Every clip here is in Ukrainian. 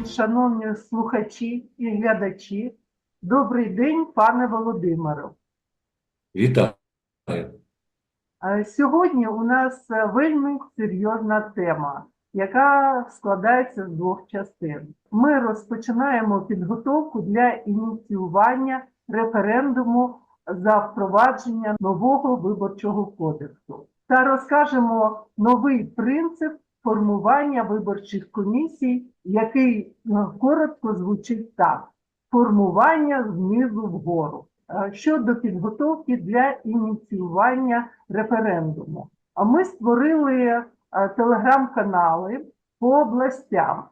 день, шановні слухачі і глядачі. Добрий день, пане Володимире. Вітаю. Сьогодні у нас е, вельми серйозна тема, яка складається з двох частин. Ми розпочинаємо підготовку для ініціювання референдуму за впровадження нового виборчого кодексу та розкажемо новий принцип формування виборчих комісій, який е, коротко звучить так: формування знизу вгору. Е, Щодо підготовки для ініціювання референдуму. А ми створили е, телеграм-канали по областям,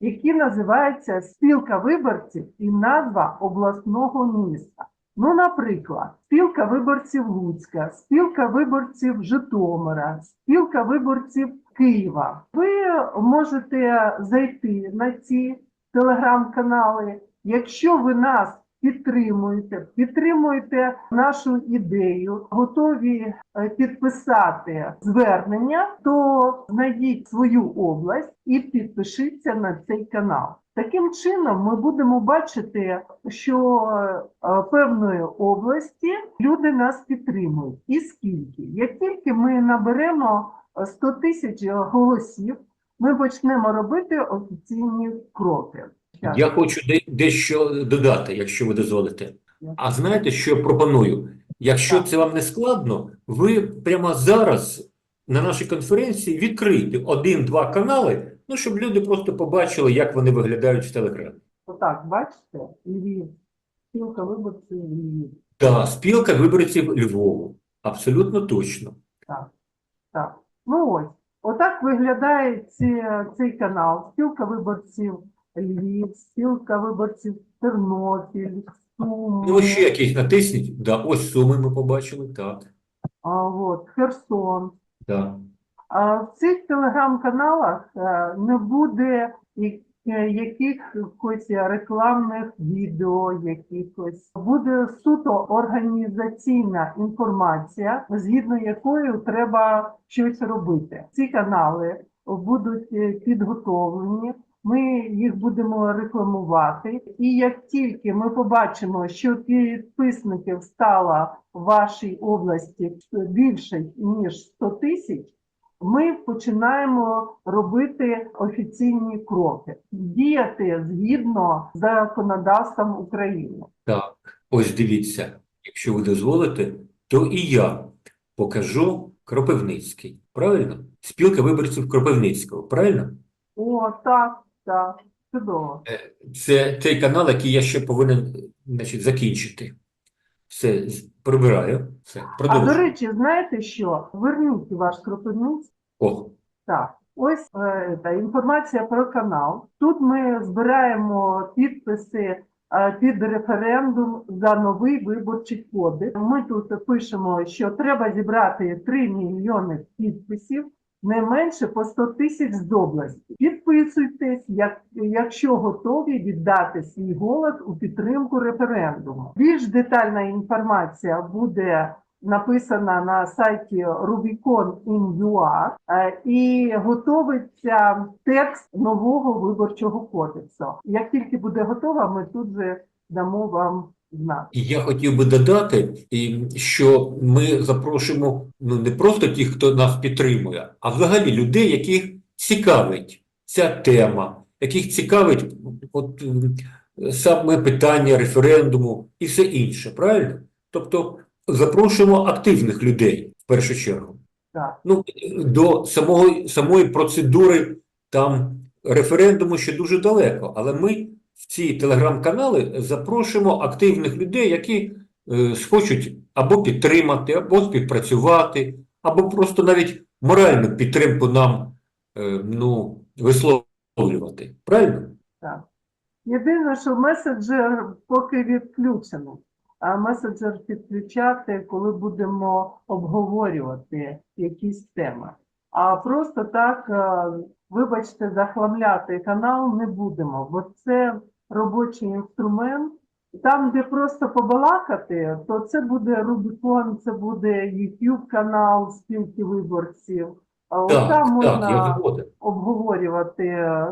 які називаються Спілка виборців і назва обласного міста. Ну, наприклад, спілка виборців Луцька, спілка виборців Житомира, спілка виборців Києва. Ви можете зайти на ці телеграм-канали. Якщо ви нас підтримуєте, підтримуєте нашу ідею, готові е, підписати звернення, то знайдіть свою область і підпишіться на цей канал. Таким чином, ми будемо бачити, що е, певної області люди нас підтримують. І скільки? Як тільки ми наберемо 100 тисяч голосів, ми почнемо робити офіційні кроки. Я хочу де- дещо додати, якщо ви дозволите. А знаєте, що я пропоную? Якщо Так. це вам не складно, ви прямо зараз на нашій конференції відкрийте один-два канали, ну, щоб люди просто побачили, як вони виглядають в Телеграмі. Отак, бачите, Львів, спілка виборців Львів. Так, спілка виборців Львову. Абсолютно точно. Так. Ну ось, отак виглядає ці, цей канал. Спілка виборців Львів, спілка виборців Тернопіль, Суми, Ну, ще якісь натисніть. Да, ось суми ми побачили. Так, а, от, Херсон. так. А в цих телеграм-каналах а, не буде е, якихось рекламних відео, якихось буде суто організаційна інформація, згідно якою треба щось робити. Ці канали будуть е, підготовлені. Ми їх будемо рекламувати, і як тільки ми побачимо, що підписників стало в вашій області більше ніж 100 тисяч, ми починаємо робити офіційні кроки, діяти згідно з законодавством України. Так, ось дивіться, якщо ви дозволите, то і я покажу Кропивницький. Правильно? Спілка виборців Кропивницького. Правильно? О, так, так, чудово. Це той канал, який я ще повинен значить, закінчити. Все, прибираю. Все, А до речі, знаєте що? Верніть ваш Кропивницький. О, Так, ось е, та інформація про канал. Тут ми збираємо підписи е, під референдум за новий виборчий кодекс. Ми тут пишемо, що треба зібрати 3 мільйони підписів, не менше по 100 тисяч з області. Підписуйтесь, як, якщо готові віддати свій голос у підтримку референдуму. Більш детальна інформація буде написана на сайті Rubicon.in.ua е, і готовиться текст нового виборчого кодексу. Як тільки буде готова, ми тут же дамо вам. І я хотів би додати, і, що ми запрошуємо ну, не просто тих, хто нас підтримує, а взагалі людей, яких цікавить ця тема, яких цікавить от, саме питання референдуму і все інше, правильно? Тобто запрошуємо активних людей в першу чергу. Так. Ну, до самого, самої процедури там референдуму ще дуже далеко, але ми в ці телеграм-канали запрошуємо активних людей, які е, схочуть або підтримати, або співпрацювати, або просто навіть моральну підтримку нам е, ну, висловлювати. Правильно? Так. Єдине, що меседжер поки відключений. А меседжер підключати, коли будемо обговорювати якісь теми. А просто так, е, вибачте, захламляти канал не будемо, бо це робочий інструмент. Там, де просто побалакати, то це буде Рубікон, це буде YouTube канал спілки виборців, Так, Там можна згоден. обговорювати,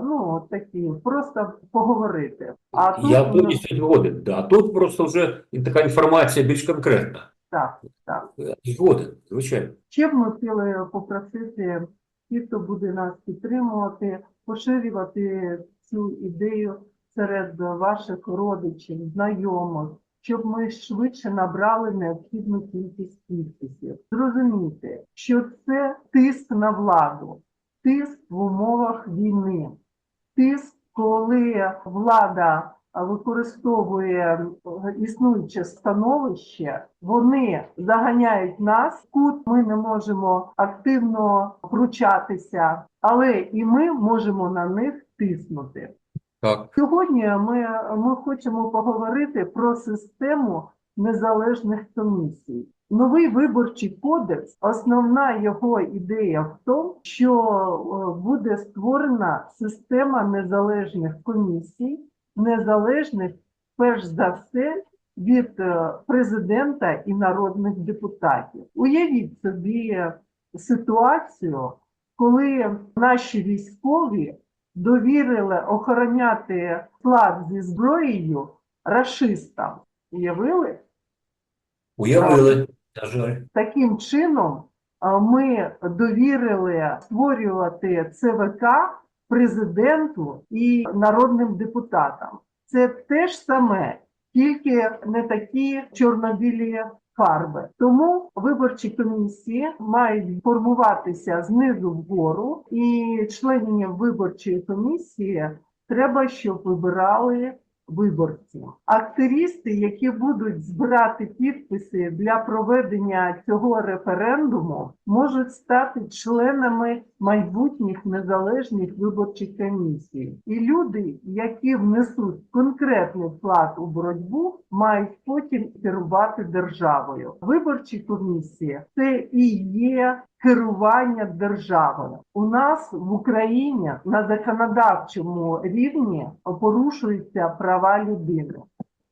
ну, такі, просто поговорити. А тут, Я повністю згоден. Да. Тут просто вже така інформація більш конкретна. так, так. Згоден, звичайно. Ще б ми хотіли попросити ті, хто буде нас підтримувати, поширювати цю ідею серед ваших родичів, знайомих, щоб ми швидше набрали необхідну кількість підписів. Зрозуміти, що це тиск на владу, тиск в умовах війни, тиск, коли влада використовує е, існуюче становище, вони заганяють нас кут. Ми не можемо активно вручатися, але і ми можемо на них тиснути. Так. Сьогодні ми, ми хочемо поговорити про систему незалежних комісій. Новий виборчий кодекс, основна його ідея в тому, що е, буде створена система незалежних комісій, незалежних перш за все від е, президента і народних депутатів. Уявіть собі ситуацію, коли наші військові довірили охороняти склад зі зброєю рашистам. Уявили? Уявили. Таким чином ми довірили створювати ЦВК президенту і народним депутатам. Це те ж саме, тільки не такі чорно-білі фарби. Тому виборчі комісії мають формуватися знизу вгору, і членів виборчої комісії треба, щоб вибирали виборці. Активісти, які будуть збирати підписи для проведення цього референдуму, можуть стати членами майбутніх незалежних виборчих комісій. І люди, які внесуть конкретний вклад у боротьбу, мають потім керувати державою. Виборчі комісії це і є керування державою. У нас в Україні на законодавчому рівні порушуються права людини.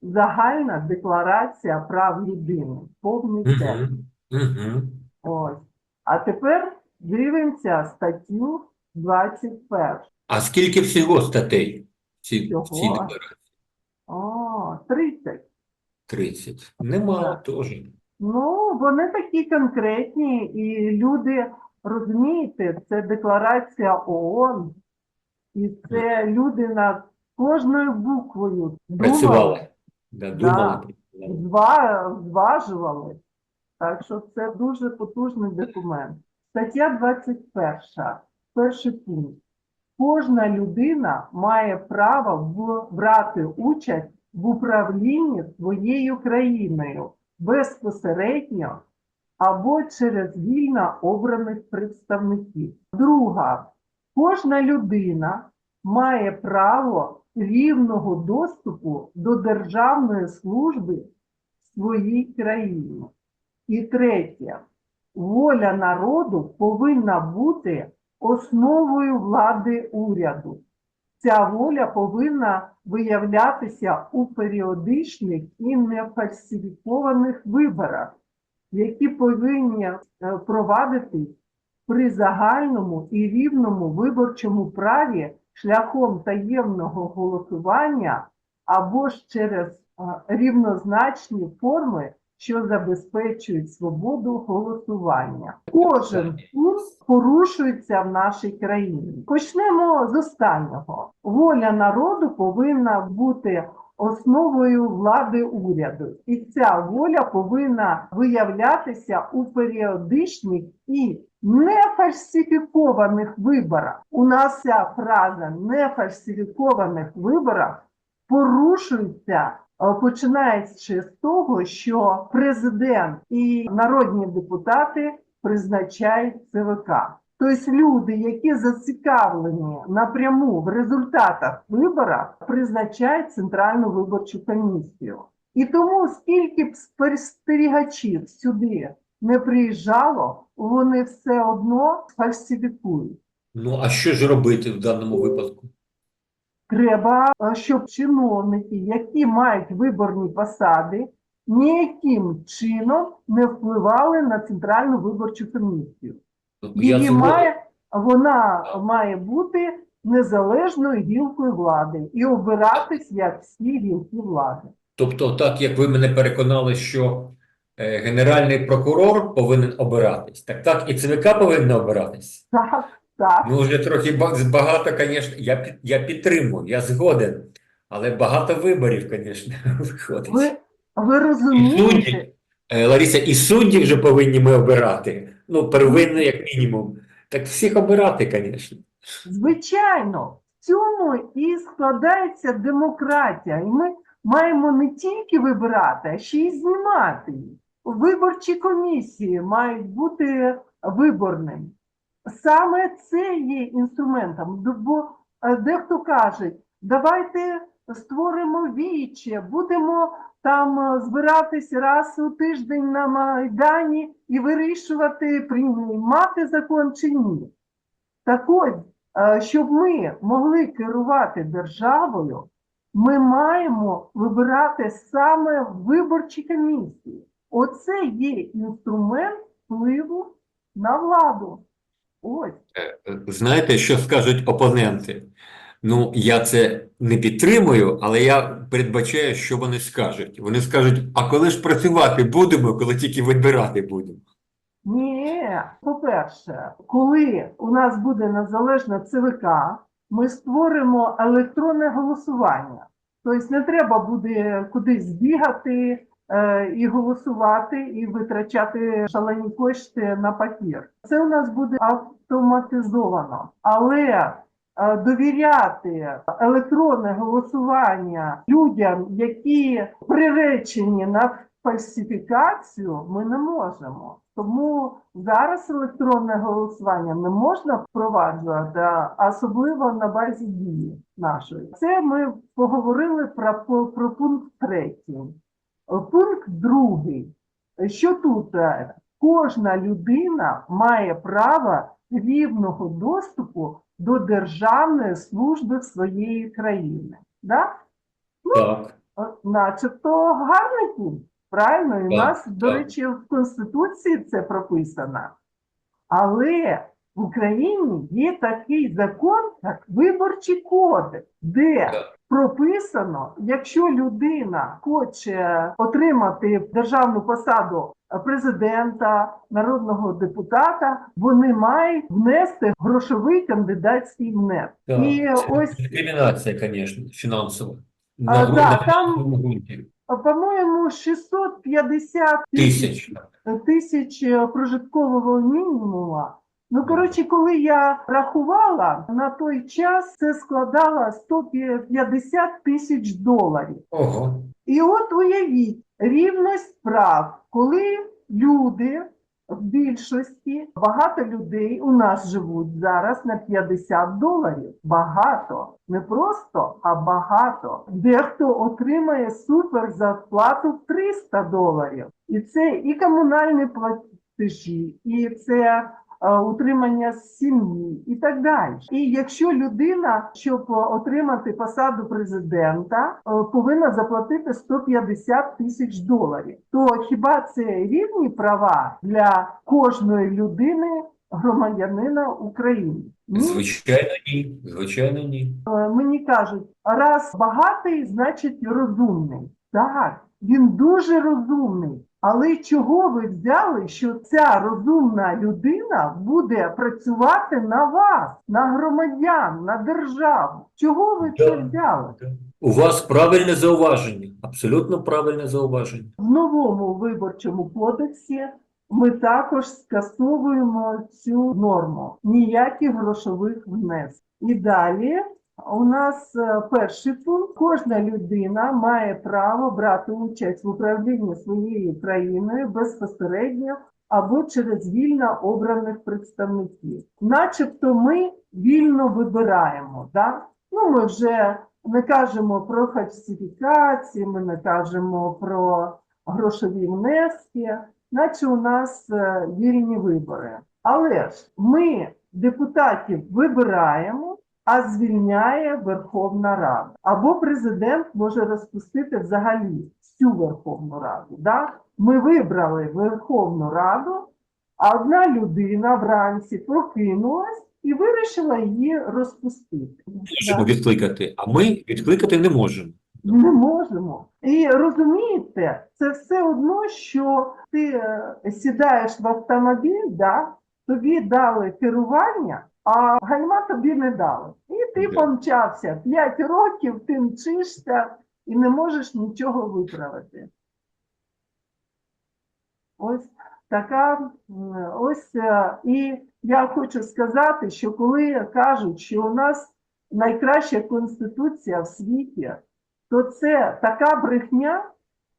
Загальна декларація прав людини. Повний текст. Угу. Угу. Ось. А тепер дивимося статтю 21. А скільки всього статей в цій, Всього? декларації? О, 30. 30. Немало Так. теж. Ну, вони такі конкретні, і люди, розумієте, це декларація ООН, і це люди над кожною буквою думали, Працювали. Думали. працювали. зважували. Так що це дуже потужний документ. Стаття 21. Перший пункт. Кожна людина має право брати участь в управлінні своєю країною безпосередньо або через вільно обраних представників. Друга. Кожна людина має право рівного доступу до державної служби в своїй країні. І третє, воля народу повинна бути основою влади уряду. Ця воля повинна виявлятися у періодичних і нефальсифікованих виборах, які повинні е, провадитись при загальному і рівному виборчому праві шляхом таємного голосування або ж через е, рівнозначні форми, що забезпечують свободу голосування. Кожен пункт порушується в нашій країні. Почнемо з останнього. Воля народу повинна бути основою влади уряду, і ця воля повинна виявлятися у періодичних і нефальсифікованих виборах. У нас ця фраза нефальсифікованих виборах порушується починаючи з того, що президент і народні депутати призначають ЦВК. Тобто люди, які зацікавлені напряму в результатах виборах, призначають Центральну виборчу комісію. І тому, скільки б спостерігачів сюди не приїжджало, вони все одно фальсифікують. Ну, а що ж робити в даному випадку? Треба, е, щоб чиновники, які мають виборні посади, ніяким чином не впливали на центральну виборчу комісію. Ну, Її має, вона має бути незалежною гілкою влади і обиратись як всі гілки влади. Тобто, так як ви мене переконали, що е, генеральний прокурор повинен обиратись, так так і ЦВК повинна обиратись. Так, так. Ну, вже трохи багато, звісно, я, я підтримую, я згоден, але багато виборів, звісно, виходить. Ви, ви І судді, е, Лариса, і судді вже повинні ми обирати. Ну, первинно, як мінімум. Так всіх обирати, звісно. Звичайно, в цьому і складається демократія. І ми маємо не тільки вибирати, а ще й знімати. Виборчі комісії мають бути виборними. Саме це є інструментом. Бо е, дехто каже, давайте створимо віче, будемо там е, збиратись раз у тиждень на Майдані і вирішувати, приймати закон чи ні. Так ось, е, щоб ми могли керувати державою, ми маємо вибирати саме виборчі комісії. Оце є інструмент впливу на владу. Ось. Е, Знаєте, що скажуть опоненти? Ну, я це не підтримую, але я передбачаю, що вони скажуть. Вони скажуть, а коли ж працювати будемо, коли тільки вибирати будемо? Ні, по-перше, коли у нас буде незалежна ЦВК, ми створимо електронне голосування. Тобто не треба буде кудись бігати і голосувати, і витрачати шалені кошти на папір. Це у нас буде автоматизовано. Але е, довіряти електронне голосування людям, які приречені на фальсифікацію, ми не можемо. Тому зараз електронне голосування не можна впроваджувати, особливо на базі дії нашої. Це ми поговорили про, про пункт третій. Е, Пункт другий. Що тут? Е, Кожна людина має право рівного доступу до державної служби своєї країни. Да? Так. Начебто гарний пункт, правильно? І у Так, нас, до речі, в Конституції це прописано. Але в Україні є такий закон, як Виборчий кодекс, де прописано, якщо людина хоче отримати державну посаду президента, народного депутата, вони мають внести грошовий кандидатський внесок. Так, І це ось дискримінація, звісно, фінансова. На, гру- да, там-. А, По-моєму, 650 тисяч, Тисяч. тисяч е, прожиткового мінімуму. Ну, коротше, коли я рахувала, на той час це складало 150 тисяч доларів. Ого. І от уявіть, рівність прав, коли люди в більшості, багато людей у нас живуть зараз на 50 доларів. Багато. Не просто, а багато. Дехто отримає супер зарплату в 300 доларів. І це і комунальні платежі, і це утримання сім'ї і так далі. І якщо людина, щоб е, отримати посаду президента, е, повинна заплатити 150 тисяч доларів, то хіба це рівні права для кожної людини, громадянина України? Ні. Звичайно, ні. Звичайно, ні. Е, Мені кажуть, раз багатий, значить розумний. Так, він дуже розумний. Але чого ви взяли, що ця розумна людина буде працювати на вас, на громадян, на державу? Чого ви це Да. взяли? У вас правильне зауваження. Абсолютно правильне зауваження. В новому виборчому кодексі ми також скасовуємо цю норму. Ніяких грошових внесків. І далі у нас е, перший пункт. Кожна людина має право брати участь в управлінні своєю країною безпосередньо або через вільно обраних представників. Начебто ми вільно вибираємо. Да? Ну, ми вже не кажемо про фальсифікації, ми не кажемо про грошові внески, наче у нас е, вільні вибори. Але ж ми депутатів вибираємо, а звільняє Верховна Рада. Або президент може розпустити взагалі всю Верховну Раду. Да? Ми вибрали Верховну Раду, А одна людина вранці прокинулась і вирішила її розпустити. Можемо відкликати, а ми відкликати не можемо. Не можемо. І розумієте, це все одно, що ти е, сідаєш в автомобіль, да, тобі дали керування, а гальма тобі не дали. І ти помчався 5 років, ти мчишся і не можеш нічого виправити. Ось така, ось е, і я хочу сказати, що коли кажуть, що у нас найкраща конституція в світі, то це така брехня,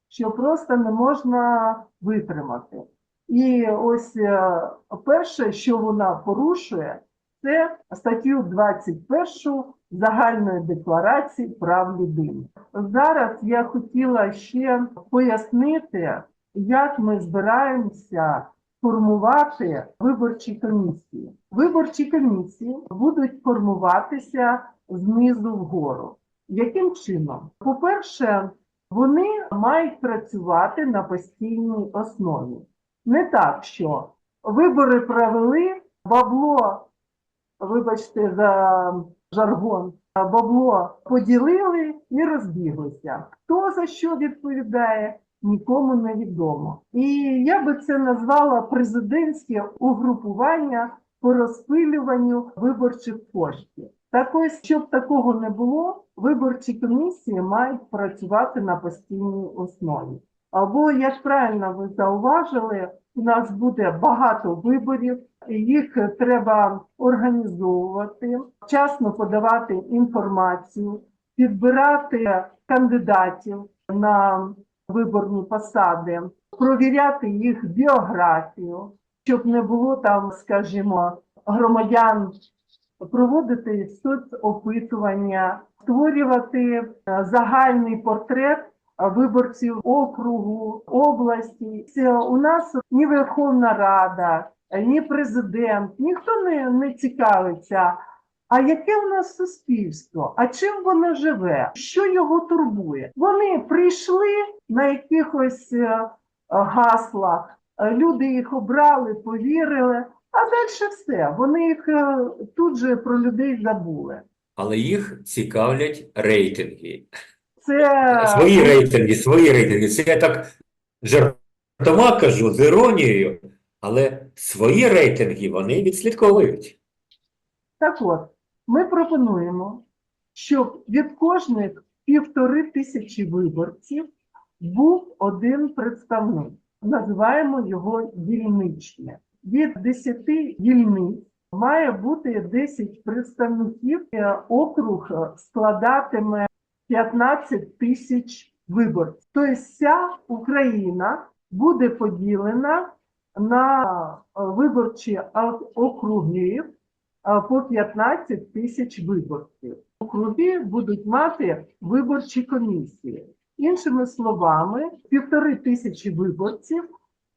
що просто не можна витримати. І ось е, перше, що вона порушує, це статтю 21 Загальної декларації прав людини. Зараз я хотіла ще пояснити, як ми збираємося формувати виборчі комісії. Виборчі комісії будуть формуватися знизу вгору. Яким чином? По-перше, вони мають працювати на постійній основі. Не так, що вибори провели, бабло, вибачте за жаргон, бабло поділили і розбіглися. Хто за що відповідає, нікому не відомо. І я би це назвала президентське угрупування по розпилюванню виборчих коштів. Так ось, щоб такого не було, виборчі комісії мають працювати на постійній основі. Або, як правильно ви зауважили, у нас буде багато виборів, їх треба організовувати, вчасно подавати інформацію, підбирати кандидатів на виборні посади, провіряти їх біографію, щоб не було там, скажімо, громадян проводити соцопитування, створювати е, загальний портрет виборців округу, області. У нас ні Верховна Рада, ні президент, ніхто не, не цікавиться. А яке у нас суспільство? А чим воно живе? Що його турбує? Вони прийшли на якихось е, гаслах, е, люди їх обрали, повірили, а далі все. Вони їх е, тут же про людей забули. Але їх цікавлять рейтинги. Це Свої рейтинги, свої рейтинги. Це я так жартома кажу, з іронією, але свої рейтинги вони відслідковують. Так от, ми пропонуємо, щоб від кожних півтори тисячі виборців був один представник. Називаємо його дільничне. Від 10 дільниць має бути 10 представників. Округ складатиме 15 тисяч виборців. Тобто вся Україна буде поділена на е, виборчі округи по 15 тисяч виборців. Округи будуть мати виборчі комісії. Іншими словами, півтори тисячі виборців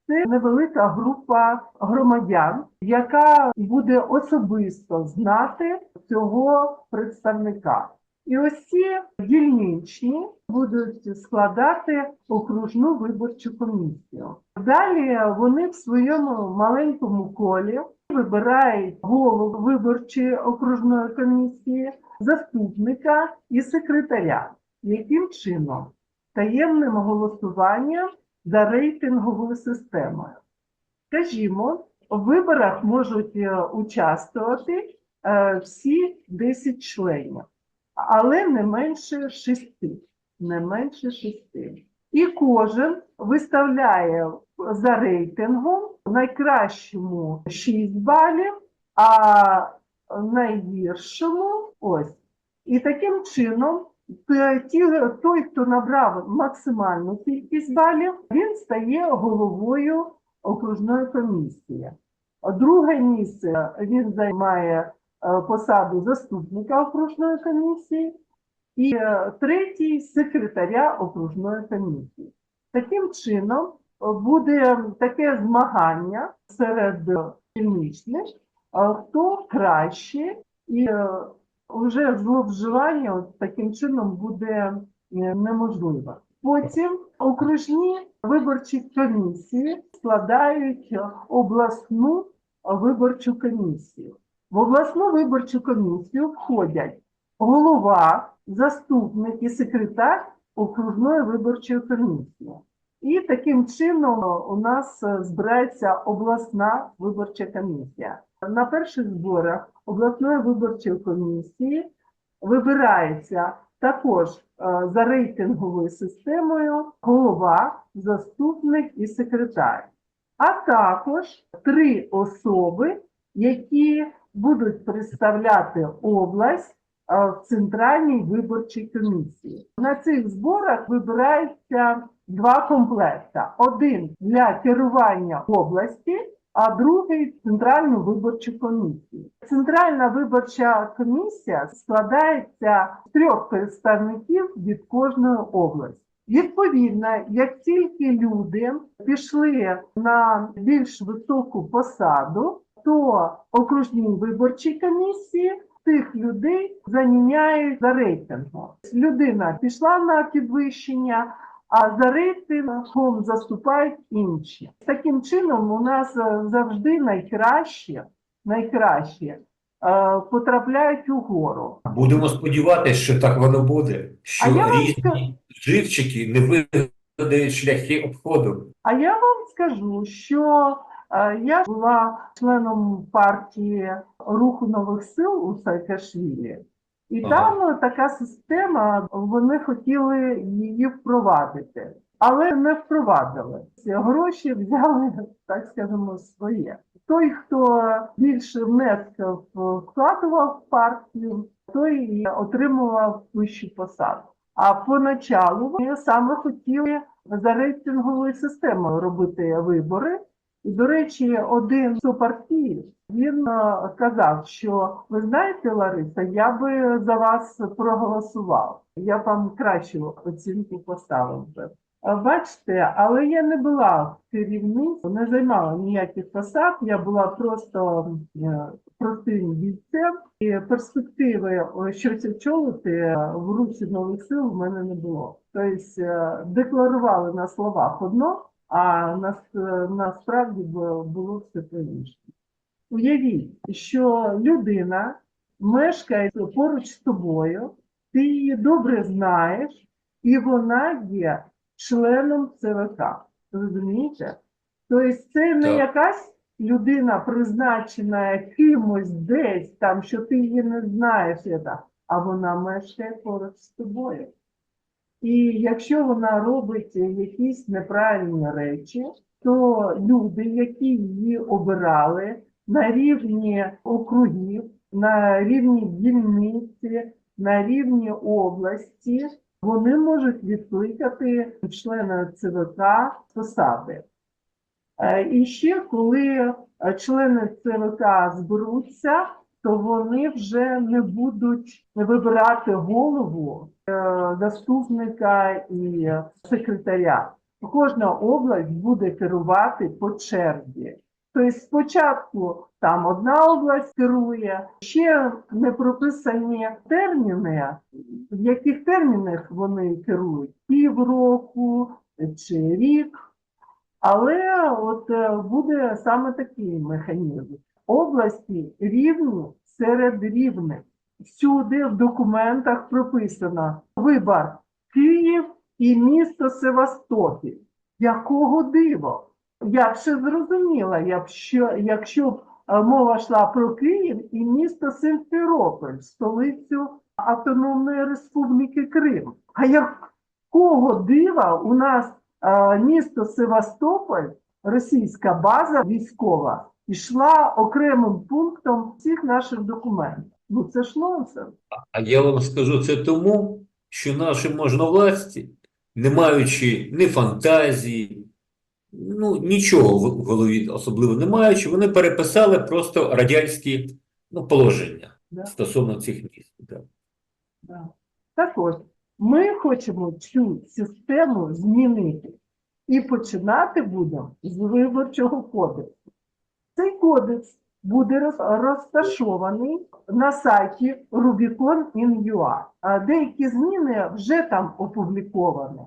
це невелика група громадян, яка буде особисто знати цього представника. І ці дільничні будуть складати окружну виборчу комісію. Далі вони в своєму маленькому колі вибирають голову виборчої окружної комісії, заступника і секретаря. Яким чином? Таємним голосуванням за рейтинговою системою. Скажімо, в виборах можуть е, участвувати е, всі 10 членів, але не менше 6. Не менше 6. І кожен виставляє за рейтингом найкращому 6 балів, а найгіршому ось. І таким чином той, хто набрав максимальну кількість балів, він стає головою окружної комісії. Друге місце він займає посаду заступника окружної комісії, і е, третій секретаря окружної комісії. Таким чином е, буде таке змагання серед дільничних, е, хто краще, і е, вже зловживання таким чином буде е, неможливо. Потім окружні виборчі комісії складають обласну виборчу комісію. В обласну виборчу комісію входять голова, заступник і секретар окружної виборчої комісії. І таким чином у нас е, збирається обласна виборча комісія. На перших зборах обласної виборчої комісії вибирається також е, за рейтинговою системою голова, заступник і секретар, а також три особи, які будуть представляти область е, в центральній виборчій комісії. На цих зборах вибирається два комплекти: один для керування області, а другий центральну виборчу комісію. Центральна виборча комісія складається з трьох представників від кожної області. Відповідно, як тільки люди пішли на більш високу посаду, то окружні виборчі комісії тих людей заміняють за рейтингом. Людина пішла на підвищення, а за рейтингом заступають інші. Таким чином, у нас е, завжди найкраще, найкраще е, потрапляють угору. Будемо сподіватися, що так воно буде, що А я вам різні живчики не вигадають шляхи обходу. А я вам скажу, що я була членом партії Руху нових сил у Саакашвілі, і Ага. там е, така система, вони хотіли її впровадити, але не впровадили. Гроші взяли, так скажемо, своє. Той, хто більше внесків вкладував в партію, той і отримував вищу посаду. А поначалу вони саме хотіли за рейтинговою системою робити вибори. І, до речі, один супартієць, він е, казав, що ви знаєте, Лариса, я би за вас проголосував. Я вам кращу оцінку поставив би. Бачите, але я не була в керівництві, не займала ніяких посад, я була просто е, простим бійцем, і перспективи щось очолити е, в русі нових сил в мене не було. Тобто е, декларували на словах одно, а на, насправді було все по-іншому. Уявіть, що людина мешкає поруч з тобою, ти її добре знаєш, і вона є членом ЦВК. Розумієте? Тобто це не Так. якась людина призначена кимось десь, там, що ти її не знаєш, а вона мешкає поруч з тобою. І якщо вона робить якісь неправильні речі, то люди, які її обирали на рівні округів, на рівні дільниці, на рівні області, вони можуть відкликати члена ЦВК з посади. Е, І ще коли члени ЦВК зберуться, то вони вже не будуть вибирати голову, е, заступника і секретаря. Кожна область буде керувати по черзі. Тобто спочатку там одна область керує, ще не прописані терміни, в яких термінах вони керують півроку чи рік. Але от е, буде саме такий механізм. Області рівні серед рівних. Всюди в документах прописано вибор Київ і місто Севастополь. Якого диво? Я б ще зрозуміла, я б що, якщо б е, мова йшла про Київ і місто Симферополь, столицю Автономної Республіки Крим. А якого дива у нас е, місто Севастополь, російська база військова, йшла окремим пунктом всіх наших документів? Ну це ж нонсенс. А я вам скажу це тому, що наші можновладці, не маючи ні фантазії, ну нічого в голові особливо не маючи, вони переписали просто радянські ну, положення Да. стосовно цих міст. Да. Да. Так от, ми хочемо цю систему змінити і починати будемо з виборчого кодексу. Цей кодекс буде розташований на сайті Rubicon.in.ua. Деякі зміни вже там опубліковані.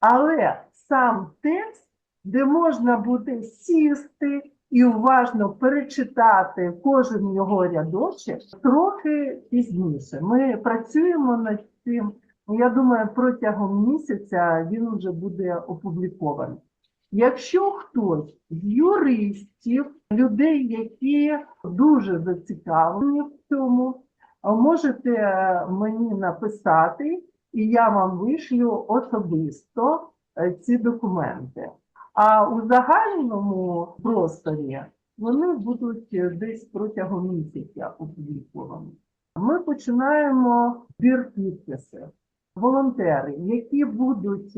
Але сам текст, де можна буде сісти і уважно перечитати кожен його рядочок, трохи пізніше. Ми працюємо над цим. Я думаю, протягом місяця він вже буде опублікований. Якщо хтось з юристів, людей, які дуже зацікавлені в цьому, можете е, мені написати, і я вам вишлю особисто е, ці документи. А у загальному просторі вони будуть е, десь протягом місяця опубліковані. Ми починаємо збір підписів. Волонтери, які будуть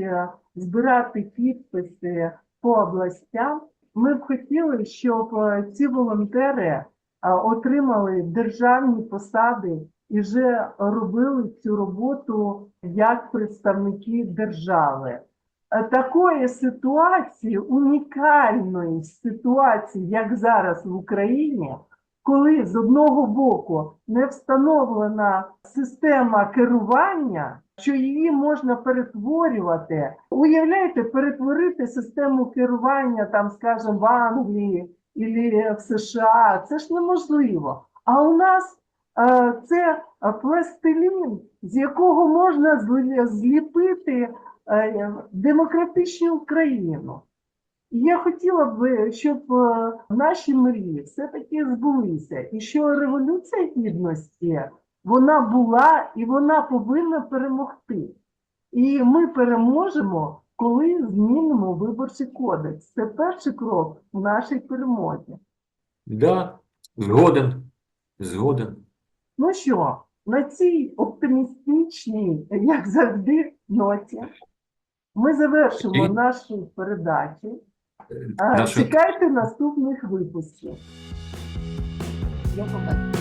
збирати підписи по областям, ми б хотіли, щоб е, ці волонтери е, отримали державні посади і вже робили цю роботу як представники держави. Е, Такої ситуації, унікальної ситуації, як зараз в Україні, коли з одного боку не встановлена система керування, що її можна перетворювати. Уявляєте, перетворити систему керування, там, скажімо, в Англії або в США, це ж неможливо. А у нас е, це пластилін, з якого можна зліпити е, демократичну Україну. І я хотіла б, щоб е, наші мрії все-таки збулися, і що революція гідності вона була і вона повинна перемогти. І ми переможемо, коли змінимо виборчий кодекс. Це перший крок в нашій перемозі. Да, згоден. Згоден. Ну що, на цій оптимістичній, як завжди, ноті ми завершимо І- нашу передачу. Нашу- Чекайте наступних випусків. До побачення.